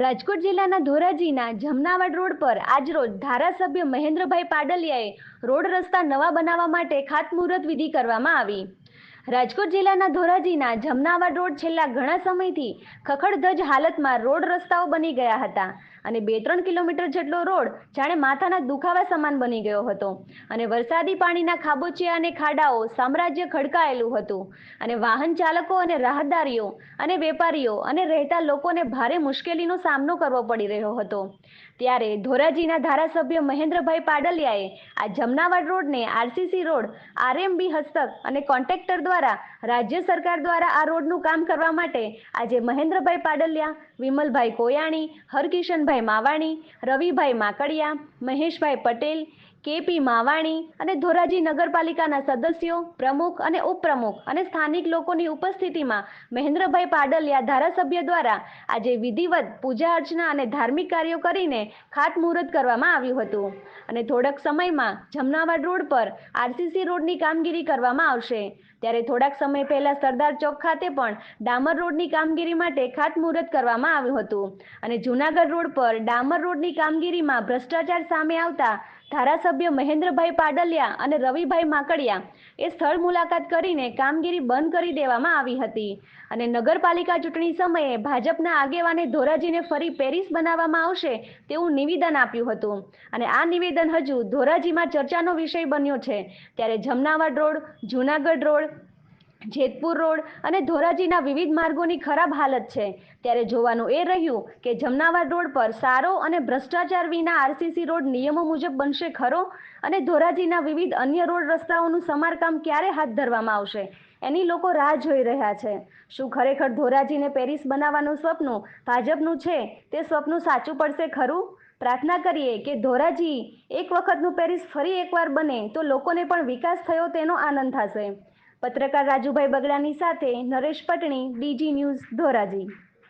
રાજકોટ જિલ્લાના ધોરાજીના જમનાવાડ રોડ પર આજરોજ ધારાસભ્ય મહેન્દ્રભાઈ પાડલિયાએ રોડ રસ્તા નવા બનાવવા માટે ખાતમુહૂર્ત વિધિ કરવામાં આવી. રાજકોટ જિલ્લાના ધોરાજીના જમનાવાડ રોડ છેલ્લા ઘણા સમયથી ખખડધજ હાલતમાં રોડ રસ્તાઓ બની ગયા હતા. અને બે ત્રણ કિલોમીટર જેટલો રોડ જાણે માથાના દુખાવા સમાન બની ગયો હતો. અને વરસાદી પાણીના ખાબોચિયા અને ખાડાઓ સામ્રાજ્ય ખડકાયેલું હતું. અને વાહન ચાલકો અને રાહદારીઓ અને વેપારીઓ અને રહેતા લોકોને ભારે મુશ્કેલીનો સામનો કરવો પડી રહ્યો હતો. ત્યારે ધોરાજીના ધારાસભ્ય મહેન્દ્રભાઈ પાડલિયાએ આ જમનાવાડ રોડને આરસીસી રોડ, આરએમબી હસ્તક અને કોન્ટ્રાક્ટર દ્વારા રાજ્ય સરકાર દ્વારા આ રોડનું કામ કરવા માટે આજે મહેન્દ્રભાઈ પાડલિયા, વિમલભાઈ કોયાણી, હરકિશનભાઈ માવાણી રવિભાઈ માકડિયા મહેશભાઈ પટેલ કેપી માવાણી અને ધોરાજી નગરપાલિકાના સદસ્યો, પ્રમુખ અને ઉપપ્રમુખ અને સ્થાનિક લોકોની ઉપસ્થિતિમાં મહેન્દ્રભાઈ પાડલિયા ધારાસભ્ય દ્વારા આજે વિધિવત પૂજા અર્ચના અને ધાર્મિક કાર્યો કરીને ખાતમુહૂર્ત કરવામાં આવ્યું હતું. અને થોડાક સમયમાં જમનાવાડ રોડ પર આરસીસી રોડની કામગીરી કરવામાં આવશે. ત્યારે થોડાક સમય પહેલા સરદાર ચોક ખાતે પણ ડામર રોડની કામગીરી માટે ખાતમુહૂર્ત કરવામાં આવ્યું હતું. અને જૂનાગઢ રોડ પર ડામર રોડની કામગીરીમાં ભ્રષ્ટાચાર સામે આવતા ધારાસભ્ય મહેન્દ્રભાઈ પાડલિયા અને રવિભાઈ માકડિયા એ સ્થળ મુલાકાત કરીને કામગીરી બંધ કરી દેવામાં આવી હતી. અને નગરપાલિકા ચૂંટણી સમયે ભાજપના આગેવાને ધોરાજીને ફરી પેરિસ બનાવવામાં આવશે તેવું નિવેદન આપ્યું હતું. અને આ નિવેદન હજુ ધોરાજીમાં ચર્ચાનો વિષય બન્યો છે. ત્યારે Jamnawad road, Junagadh road Jetpur road અને ધોરાજીના વિવિધ માર્ગોની ખરાબ હાલત છે. ત્યારે જોવાનું એ રહ્યું કે જમનાવાડ રોડ પર સારો અને ભ્રષ્ટાચાર વિના આરસીસી રોડ નિયમો મુજબ બનશે ખરો? અને ધોરાજીના વિવિધ અન્ય રોડ રસ્તાઓનું સમારકામ ક્યારે હાથ ધરવામાં આવશે? એની લોકો રાહ જોઈ રહ્યા છે. શું ખરેખર ધોરાજીને પેરિસ બનાવવાનું સ્વપ્ન ભાજપનું છે? તે સ્વપ્ન સાચું પડશે ખરું? પ્રાર્થના કરીએ કે ધોરાજી એક વખતનું પેરિસ ફરી એકવાર બને તો લોકોને પણ વિકાસ થયો તેનો આનંદ થશે. પત્રકાર રાજુભાઈ બગડાની સાથે નરેશ પટણી ડીજી ન્યૂઝ ધોરાજી.